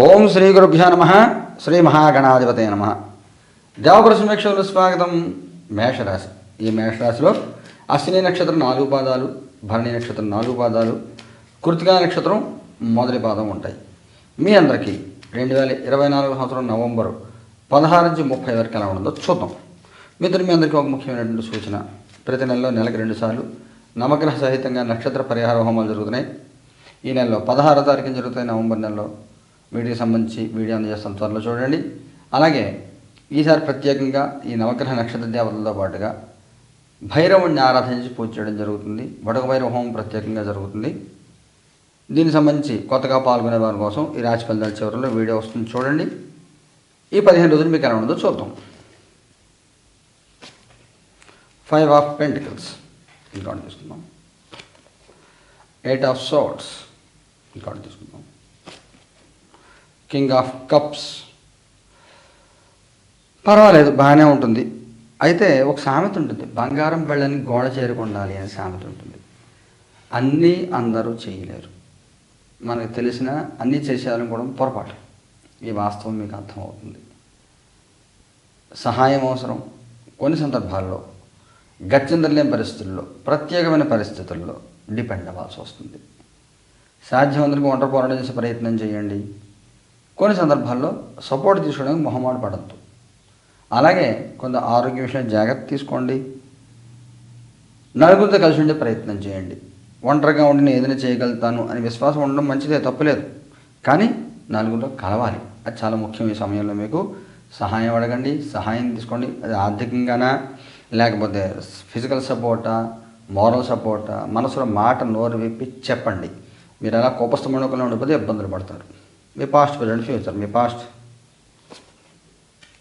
ఓం శ్రీ గురుభ్యో నమ. శ్రీ మహాగణాధిపతే నమ. దేవపుర సమీక్షలు స్వాగతం. మేషరాశి. ఈ మేషరాశిలో అశ్విని నక్షత్రం నాలుగు పాదాలు భరణి నక్షత్రం నాలుగు పాదాలు కృతికా నక్షత్రం మొదటి పాదం ఉంటాయి. మీ అందరికీ రెండు వేల ఇరవై నాలుగు సంవత్సరం నవంబరు పదహారు నుంచి ముప్పై వరకు ఎలా ఉండదో చూద్దాం. మిత్రులు మీ అందరికీ ఒక ముఖ్యమైనటువంటి సూచన. ప్రతి నెలలో నెలకు రెండు సార్లు నవగ్రహ సహితంగా నక్షత్ర పరిహార హోమాలు జరుగుతున్నాయి. ఈ నెలలో పదహారో తారీఖున జరుగుతాయి. నవంబర్ నెలలో వీటికి సంబంధించి వీడియో అందజేస్తాం త్వరలో చూడండి. అలాగే ఈసారి ప్రత్యేకంగా ఈ నవగ్రహ నక్షత్ర దేవతలతో పాటుగా భైరవుణ్ణి ఆరాధించి పూజ చేయడం జరుగుతుంది. వడక భైరవ హోమం ప్రత్యేకంగా జరుగుతుంది. దీనికి సంబంధించి కొత్తగా పాల్గొనే వారి కోసం ఈ రాశి ఫలితాల చివరిలో వీడియో వస్తుంది చూడండి. ఈ పదిహేను రోజులు మీకు ఎలా ఉండదో చూద్దాం. ఫైవ్ ఆఫ్ పెంటికల్స్ ఇంకా తీసుకుందాం. ఎయిట్ ఆఫ్ సోట్స్ ఇంకా తీసుకుందాం. కింగ్ ఆఫ్ కప్స్ పర్వాలేదు బాగానే ఉంటుంది. అయితే ఒక సామెత ఉంటుంది బంగారం వెళ్ళని గోడ చేరుకుండాలి అనే సామెత ఉంటుంది. అన్నీ అందరూ చేయలేరు. మనకు తెలిసిన అన్నీ చేసేయాలనుకోవడం పొరపాటు. ఈ వాస్తవం మీకు అర్థమవుతుంది. సహాయం అవసరం. కొన్ని సందర్భాల్లో గచ్చిందలేని పరిస్థితుల్లో ప్రత్యేకమైన పరిస్థితుల్లో డిపెండ్ అవ్వాల్సి వస్తుంది. సాధ్యమందరికి ఒంటరి పోరాటం చేసే ప్రయత్నం చేయండి. కొన్ని సందర్భాల్లో సపోర్ట్ తీసుకోవడానికి మొహమాట పడద్దు. అలాగే కొంత ఆరోగ్య విషయంలో జాగ్రత్త తీసుకోండి. నలుగురితో కలిసి ఉండే ప్రయత్నం చేయండి. ఒంటరిగా ఉండి నేను ఏదైనా చేయగలుగుతాను అని విశ్వాసం ఉండడం మంచిదే తప్పులేదు. కానీ నలుగురిలో కలవాలి. అది చాలా ముఖ్యం ఈ సమయంలో మీకు. సహాయం అడగండి సహాయం తీసుకోండి. అది ఆర్థికంగానా? లేకపోతే ఫిజికల్ సపోర్టా? మోరల్ సపోర్టా? మనసులో మాట నోరు విప్పి చెప్పండి. మీరు అలా కోపస్థమనుకుని ఉండిపోతే ఇబ్బందులు పడతారు. మీ past present future me past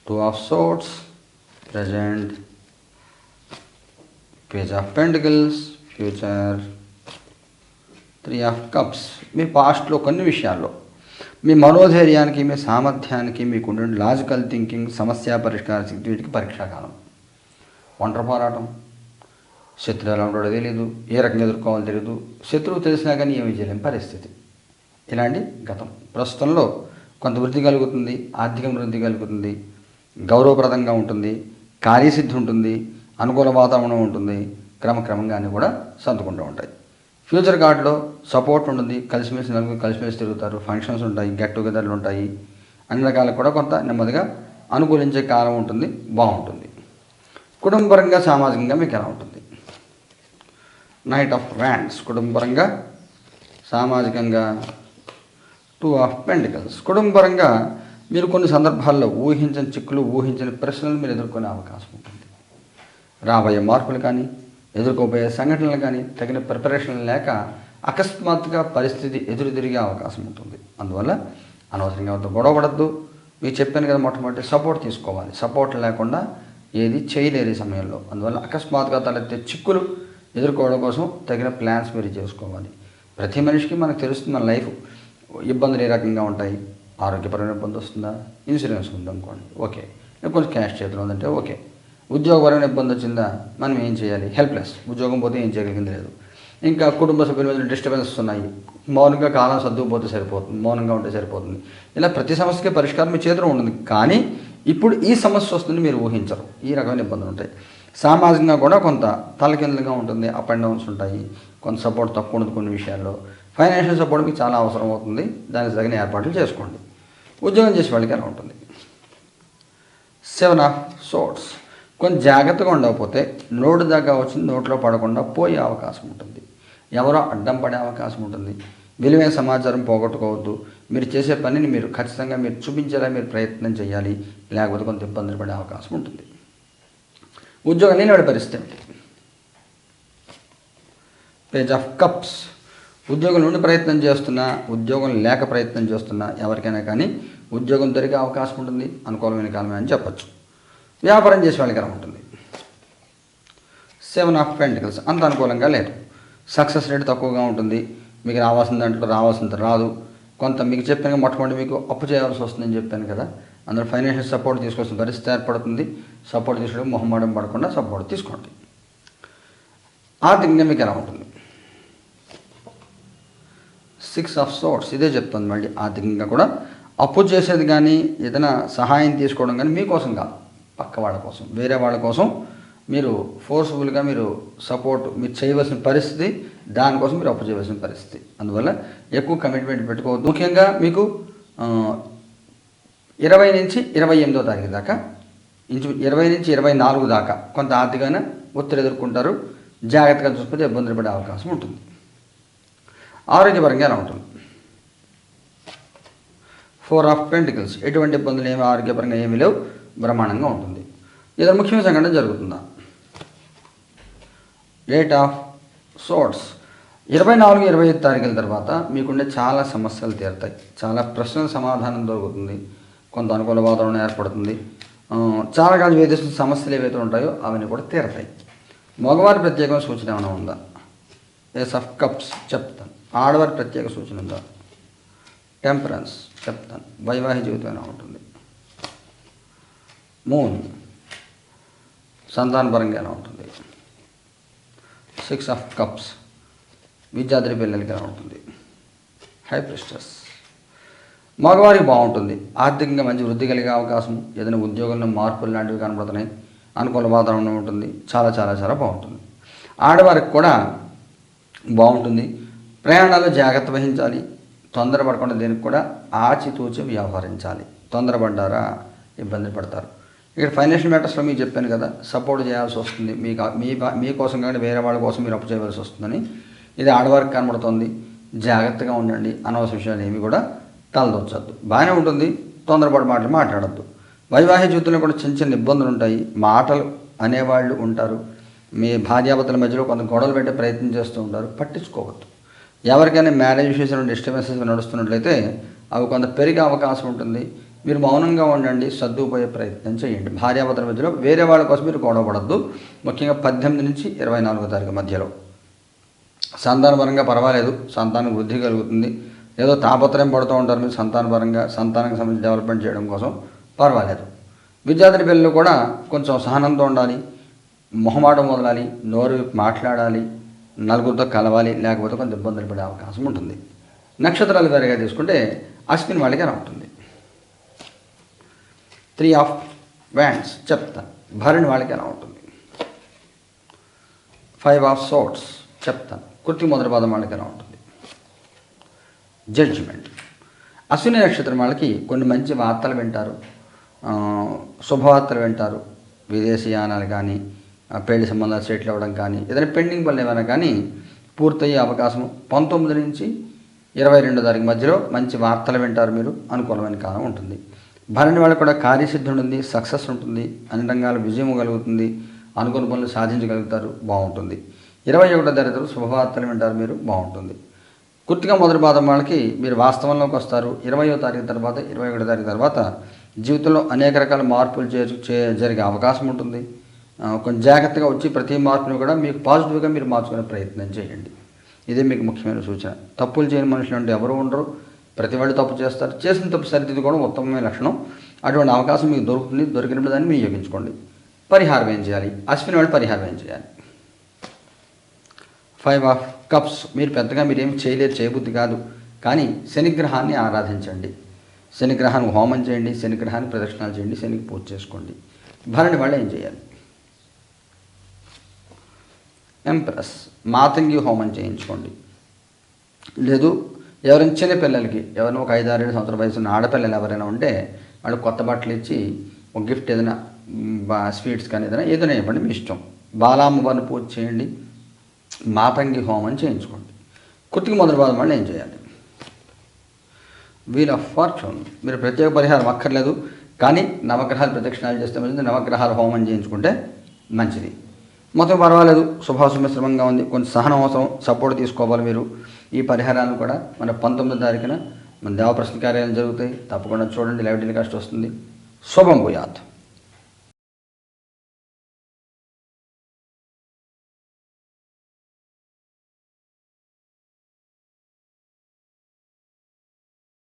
two of swords present page of pentacles future three of cups మీ పాస్ట్లో కొన్ని విషయాల్లో. మీ మనోధైర్యానికి మీ సామర్థ్యానికి మీకు లాజికల్ థింకింగ్ సమస్య పరిష్కార శక్తి వీటికి పరీక్షాకాలం ఒంటరి పోరాటం. శత్రువు ఎలా ఉంటాడో తెలియదు. ఏ రకంగా ఎదుర్కోవాలో తెలియదు. శత్రువు తెలిసినా కానీ ఏమీ చేయలేని పరిస్థితి. ఇలాంటి గతం. ప్రస్తుతంలో కొంత వృద్ధి కలుగుతుంది ఆర్థిక వృద్ధి కలుగుతుంది గౌరవప్రదంగా ఉంటుంది కార్యసిద్ధి ఉంటుంది అనుకూల వాతావరణం ఉంటుంది క్రమక్రమంగా అన్నీ కూడా సర్దుకుంటూ ఉంటాయి. ఫ్యూచర్ కార్డులో సపోర్ట్ ఉంటుంది కలిసిమెలిసి నలుగురు కలిసిమెలిసి తిరుగుతారు ఫంక్షన్స్ ఉంటాయి గెట్ టుగెదర్లు ఉంటాయి అన్ని రకాల కూడా కొంత నెమ్మదిగా అనుకూలించే కాలం ఉంటుంది బాగుంటుంది. కుటుంబపరంగా సామాజికంగా మీకు ఎలా ఉంటుంది? నైట్ ఆఫ్ వ్యాండ్స్ కుటుంబపరంగా సామాజికంగా టూ ఆఫ్ పెంటికల్స్ కుటుంబపరంగా మీరు కొన్ని సందర్భాల్లో ఊహించని చిక్కులు ఊహించని ప్రశ్నలు మీరు ఎదుర్కొనే అవకాశం ఉంటుంది. రాబోయే మార్పులు కానీ ఎదుర్కోబోయే సంఘటనలు కానీ తగిన ప్రిపరేషన్ లేక అకస్మాత్తుగా పరిస్థితి ఎదురు తిరిగే అవకాశం ఉంటుంది. అందువల్ల అనవసరంగా ఎవరితో గొడవపడద్దు మీరు చెప్పాను కదా మొట్టమొదటి సపోర్ట్ తీసుకోవాలి. సపోర్ట్ లేకుండా ఏది చేయలేరు ఈ సమయంలో. అందువల్ల అకస్మాత్తుగా తలెత్తే చిక్కులు ఎదుర్కోవడం కోసం తగిన ప్లాన్స్ మీరు చేసుకోవాలి. ప్రతి మనిషికి మనకు తెలుస్తుంది మన లైఫ్. ఇబ్బందులు ఏ రకంగా ఉంటాయి? ఆరోగ్యపరమైన ఇబ్బంది వస్తుందా? ఇన్సూరెన్స్ ఉంది అనుకోండి. ఓకే. కొంచెం క్యాష్ చేతిలో ఉందంటే ఓకే. ఉద్యోగపరమైన ఇబ్బంది వచ్చిందా? మనం ఏం చేయాలి? హెల్ప్లెస్. ఉద్యోగం పోతే ఏం చేయగలిగింది లేదు. ఇంకా కుటుంబ సభ్యుల మీద డిస్టర్బెన్స్ ఉన్నాయి. మౌనంగా కాలం సర్దుకుపోతే సరిపోతుంది. మౌనంగా ఉంటే సరిపోతుంది. ఇలా ప్రతి సమస్యకి పరిష్కారం మీ చేతిలో ఉంటుంది. కానీ ఇప్పుడు ఈ సమస్య వస్తుంది మీరు ఊహించరు. ఈ రకమైన ఇబ్బందులు ఉంటాయి. సామాజికంగా కూడా కొంత తలకిందులుగా ఉంటుంది. అప్ అండ్ డౌన్స్ ఉంటాయి. కొంత సపోర్ట్ తక్కువ ఉంటుంది కొన్ని విషయాల్లో. ఫైనాన్షియల్ సపోర్ట్ మీకు చాలా అవసరం అవుతుంది. దానికి తగిన ఏర్పాట్లు చేసుకోండి. ఉద్యోగం చేసే వాళ్ళకి ఎలా ఉంటుంది. సెవెన్ ఆఫ్ సోట్స్ కొంచెం జాగ్రత్తగా ఉండకపోతే నోటు దగ్గర వచ్చింది నోట్లో పడకుండా పోయే అవకాశం ఉంటుంది. ఎవరో అడ్డం పడే అవకాశం ఉంటుంది. విలువైన సమాచారం పోగొట్టుకోవద్దు. మీరు చేసే పనిని మీరు ఖచ్చితంగా మీరు చూపించేలా మీరు ప్రయత్నం చేయాలి. లేకపోతే కొంత ఇబ్బందులు పడే అవకాశం ఉంటుంది. ఉద్యోగం లేని పరిస్థితి పేజ్ ఆఫ్ కప్స్. ఉద్యోగం నుండి ప్రయత్నం చేస్తున్నా ఉద్యోగం లేక ప్రయత్నం చేస్తున్నా ఎవరికైనా కానీ ఉద్యోగం దొరికే అవకాశం ఉంటుంది అనుకూలమైన కాలమే అని చెప్పచ్చు. వ్యాపారం చేసే వాళ్ళకి ఎలా ఉంటుంది. సెవెన్ ఆఫ్ పెంటికల్స్ అంత అనుకూలంగా లేదు. సక్సెస్ రేట్ తక్కువగా ఉంటుంది. మీకు రావాల్సిన దాంట్లో రావాల్సినంత రాదు. కొంత మీకు చెప్పాను మొట్టమొదటి మీకు అప్పు చేయాల్సి వస్తుందని చెప్పాను కదా అందులో ఫైనాన్షియల్ సపోర్ట్ తీసుకోవాల్సిన పరిస్థితి ఏర్పడుతుంది. సపోర్ట్ తీసుకోవడం మొహమాటం పడకుండా సపోర్ట్ తీసుకోండి. ఆర్థికంగా మీకు ఎలా ఉంటుంది? సిక్స్ ఆఫ్ సోర్ట్స్ ఇదే చెప్తుంది మళ్ళీ ఆర్థికంగా కూడా. అప్పు చేసేది కానీ ఏదైనా సహాయం తీసుకోవడం కానీ మీకోసం కాదు. పక్క వాళ్ళ కోసం వేరే వాళ్ళ కోసం మీరు ఫోర్స్ఫుల్గా మీరు సపోర్ట్ మీరు చేయవలసిన పరిస్థితి దానికోసం మీరు అప్పు చేయవలసిన పరిస్థితి. అందువల్ల ఎక్కువ కమిట్మెంట్ పెట్టుకోవద్దు. ముఖ్యంగా మీకు ఇరవై నుంచి ఇరవై ఎనిమిదో తారీఖు దాకా ఇంచు ఇరవై నుంచి ఇరవై నాలుగు దాకా కొంత ఆర్థికంగా ఒత్తిడి ఎదుర్కొంటారు. జాగ్రత్తగా చూసుకుంటే ఇబ్బందులు పడే అవకాశం ఉంటుంది. ఆరోగ్యపరంగా ఎలా ఉంటుంది? ఫోర్ ఆఫ్ పెంటికల్స్ ఎటువంటి ఇబ్బందులు ఏమి ఆరోగ్యపరంగా ఏమీ లేవు బ్రహ్మాండంగా ఉంటుంది. ఇది ముఖ్యమైన సంఘటన జరుగుతుందా? డేట్ ఆఫ్ సోర్ట్స్ ఇరవై నాలుగు ఇరవై ఐదు తారీఖుల తర్వాత మీకుండే చాలా సమస్యలు తీరుతాయి. చాలా ప్రశ్నల సమాధానం దొరుకుతుంది. కొంత అనుకూల వాతావరణం ఏర్పడుతుంది. చాలా కాలం వేధిస్తున్న సమస్యలు ఏవైతే ఉంటాయో అవన్నీ కూడా తీరతాయి. మగవారి ప్రత్యేకమైన సూచన ఏమైనా ఉందా? ఎస్ ఆఫ్ కప్స్ చెప్తాను. ఆడవారి ప్రత్యేక సూచన ఉందా? టెంపరెన్స్ చెప్తాను. వైవాహిక జీవితం ఎలా ఉంటుంది? మూన్ సంతానపరంగా ఎలా ఉంటుంది? సిక్స్ ఆఫ్ కప్స్ విద్యార్థి పిల్లలకి ఎలా ఉంటుంది? High priestess. మగవారికి బాగుంటుంది. ఆర్థికంగా మంచి వృద్ధి కలిగే అవకాశం. ఏదైనా ఉద్యోగంలో మార్పులు లాంటివి కనబడుతున్నాయి. అనుకూల వాతావరణం ఉంటుంది. చాలా చాలా చాలా బాగుంటుంది. ఆడవారికి కూడా బాగుంటుంది. ప్రయాణాలు జాగ్రత్త వహించాలి. తొందరపడకుండా దీనికి కూడా ఆచితూచి వ్యవహరించాలి. తొందరపడ్డారా ఇబ్బంది పడతారు. ఇక్కడ ఫైనాన్షియల్ మ్యాటర్స్లో మీకు చెప్పాను కదా సపోర్ట్ చేయాల్సి వస్తుంది. మీకు మీ మీకోసం కానీ వేరే వాళ్ళ కోసం మీరు అప్పు చేయవలసి వస్తుందని ఇది ఆడవారికి కనబడుతుంది. జాగ్రత్తగా ఉండండి. అనవసర విషయాలు ఏమి కూడా తలదొచ్చద్దు. బాగానే ఉంటుంది. తొందరపడి మాటలు మాట్లాడద్దు. వైవాహిక జీవితంలో కూడా చిన్న చిన్న ఇబ్బందులు ఉంటాయి. మాటలు అనేవాళ్ళు ఉంటారు. మీ భార్యాభర్తల మధ్యలో కొంత గొడవలు పెట్టే ప్రయత్నం చేస్తూ ఉంటారు. పట్టించుకోవద్దు. ఎవరికైనా మ్యారేజ్ విషయంలో డిస్టర్బెన్సెస్ నడుస్తున్నట్లయితే అవి కొంత పెరిగే అవకాశం ఉంటుంది. మీరు మౌనంగా ఉండండి సర్దుకుపోయే ప్రయత్నం చేయండి. భార్యాభర్తల మధ్యలో వేరే వాళ్ళ కోసం మీరు గొడవపడద్దు. ముఖ్యంగా పద్దెనిమిది నుంచి ఇరవై నాలుగో తారీఖు మధ్యలో. సంతానపరంగా పర్వాలేదు. సంతానం వృద్ధి కలుగుతుంది. ఏదో తాపత్రయం పడుతూ ఉంటారు మీరు సంతానపరంగా సంతానానికి సంబంధించి డెవలప్మెంట్ చేయడం కోసం పర్వాలేదు. విద్యార్థి పిల్లలు కూడా కొంచెం సహనంతో ఉండాలి. మొహమాటం వదలాలి. నోరు మాట్లాడాలి. నలుగురితో కలవాలి లేకపోతే కొంత ఇబ్బందులు పడే అవకాశం ఉంటుంది. నక్షత్రాలు వేరేగా తీసుకుంటే అశ్విన్ వాళ్ళకి ఎలా ఉంటుంది త్రీ ఆఫ్ వ్యాండ్స్ చెప్తా. భరణి వాళ్ళకి ఎలా ఉంటుంది ఫైవ్ ఆఫ్ సోట్స్ చెప్తాను కృతి మొదటి పదం వాళ్ళకి ఎలా ఉంటుంది జడ్జిమెంట్ అశ్విని నక్షత్రం వాళ్ళకి కొన్ని మంచి వార్తలు వింటారు. శుభవార్తలు వింటారు. విదేశీయానాలు కానీ పెళ్ళి సంబంధాలు సెటిల్ అవ్వడం కానీ ఏదైనా పెండింగ్ పనులు ఏమైనా కానీ పూర్తయ్యే అవకాశం పంతొమ్మిది నుంచి ఇరవై రెండో తారీఖు మధ్యలో మంచి వార్తలు వింటారు మీరు అనుకూలమైన కాలం ఉంటుంది. భరణి వాళ్ళకు కూడా కార్యసిద్ధి ఉంటుంది సక్సెస్ ఉంటుంది అన్ని రంగాల విజయం కలుగుతుంది అనుకున్న పనులు సాధించగలుగుతారు బాగుంటుంది. ఇరవై ఒకటో తరగతులు శుభవార్తలు వింటారు మీరు బాగుంటుంది. గుర్తుగా మొదటి పాదం వాళ్ళకి మీరు వాస్తవంలోకి వస్తారు. ఇరవయో తారీఖు తర్వాత ఇరవై ఒకటో తారీఖు తర్వాత జీవితంలో అనేక రకాల మార్పులు చే జరిగే అవకాశం ఉంటుంది. కొంచెం జాగ్రత్తగా వచ్చి ప్రతి మార్పును కూడా మీకు పాజిటివ్గా మీరు మార్చుకునే ప్రయత్నం చేయండి. ఇదే మీకు ముఖ్యమైన సూచన. తప్పులు చేయని మనుషులు అంటే ఎవరు ఉండరు. ప్రతి వాళ్ళు తప్పు చేస్తారు. చేసిన తప్పు సరిదిద్దుకోవడం ఉత్తమమైన లక్షణం. అటువంటి అవకాశం మీకు దొరుకుతుంది. దొరికినప్పుడు దాన్ని వినియోగించుకోండి. పరిహారం ఏం చేయాలి? అశ్విని వాళ్ళు పరిహారం ఏం చేయాలి? ఫైవ్ ఆఫ్ కప్స్ మీరు పెద్దగా మీరేం చేయలేరు చేయబుద్ధి కాదు. కానీ శనిగ్రహాన్ని ఆరాధించండి. శనిగ్రహాన్ని హోమం చేయండి. శనిగ్రహాన్ని ప్రదక్షిణాలు చేయండి. శనికి పూజ చేసుకోండి. భరణి వాళ్ళు ఏం చేయాలి? ఎంప్రెస్ మాతంగి హోమం చేయించుకోండి. లేదు ఎవరైనా చిన్న పిల్లలకి ఎవరైనా ఒక ఐదు ఆరు ఏడు సంవత్సరాల వయసు ఉన్న ఆడపిల్లలు ఎవరైనా ఉంటే వాళ్ళు కొత్త బట్టలు ఇచ్చి ఒక గిఫ్ట్ ఏదైనా బా- స్వీట్స్ కానీ ఏదైనా ఏదైనా ఇవ్వండి మీ ఇష్టం. బాలామ్మవారిని పూజ చేయండి మాతంగి హోమం చేయించుకోండి. కుర్తికి మొదటి బాధ వాళ్ళు ఏం చేయాలి? వీల్ ఆఫ్ ఫార్చ్యూన్ మీరు ప్రత్యేక పరిహారం అక్కర్లేదు కానీ నవగ్రహాలు ప్రదక్షిణాలు చేస్తే మంచిది నవగ్రహాలు హోమం చేయించుకుంటే మంచిది. మొత్తం పర్వాలేదు. శుభాశుభశ్రమంగా ఉంది. కొంచెం సహనం అవసరం. సపోర్ట్ తీసుకోవాలి మీరు. ఈ పరిహారాలు కూడా మన పంతొమ్మిదో తారీఖున మన దేవప్రశ్న కార్యాలయం జరుగుతాయి. తప్పకుండా చూడండి. లైవ్ టెలికాస్ట్ వస్తుంది. శుభం భూయాత్.